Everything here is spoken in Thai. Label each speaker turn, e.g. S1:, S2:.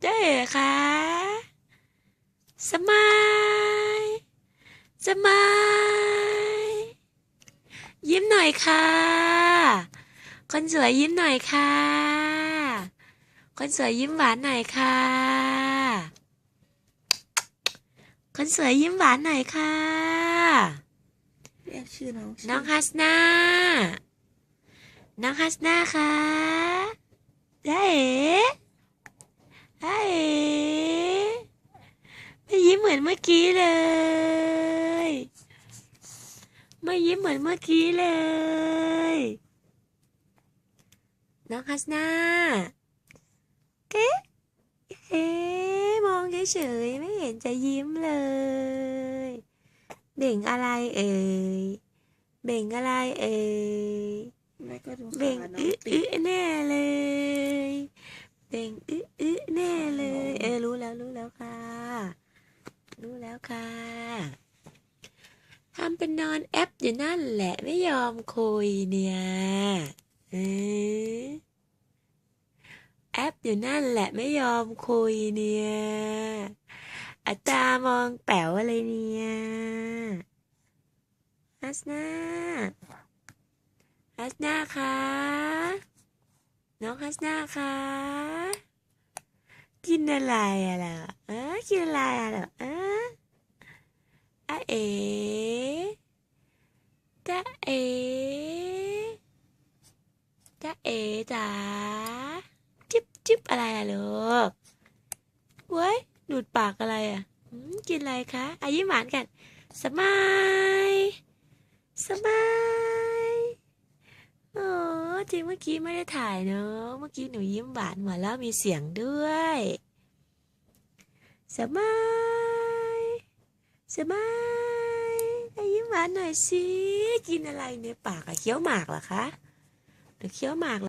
S1: เจ๊คะสมายสมายยิ้มหน่อยค่ะ คนสวยยิ้มหน่อยค่ะ คนสวยยิ้มหวานหน่อยค่ะ คนสวยยิ้มหวานหน่อยค่ะ
S2: เรียกชื่อน้องชื่
S1: น้องฮัสนาน้องฮัสนาคะได้เอ๋ได้เอ๋ไเหมือนเมื่อกี้เลย ไม่ยิ้มเหมือนเมื่อกี้เลย น้องฮัสนาเก๊ะเอ๊มองเฉยๆไม่เห็นจะยิ้มเลย เบ่งอะไรเอ่ย เบ่งอะไรเอ่ยเบ่ง
S2: ขาน้อ
S1: อึ
S2: งติ
S1: อึ
S2: ด
S1: แน่เลย เบ่งอึอึแน่เลย เออรู้แล้วรู้แล้วค่ะ รู้ แล้วค่ะทำเป็นนอนแอปอยู่นั่นแหละไม่ยอมคุยเนี่ยแอปอยู่นั่นแหละไม่ยอมคุยเนี่ยอาตามองแป๋วอะไรเนี่ยฮัสนาฮัสนาคะน้องฮัสนาคะกินอะไรอะล่ะเออกินอะไรอะล่ะเอออะ เอจ้าเอจ้าเอจ๋าจิ๊บจิ๊บอะไรอะลูกเว้ยดูดปากอะไรอะกินอะไรคะอายิ้มหวานกัน สมายสมายโอ้จริงเมื่อกี้ไม่ได้ถ่ายเนอะเมื่อกี้หนูยิ้มหวานหมดแล้วมีเสียงด้วยสมายสมาย มหวานหน่อยสิ กินอะไรในปากอะเคี้ยวหมากเหรอคะหรือเคี้ยวหมาก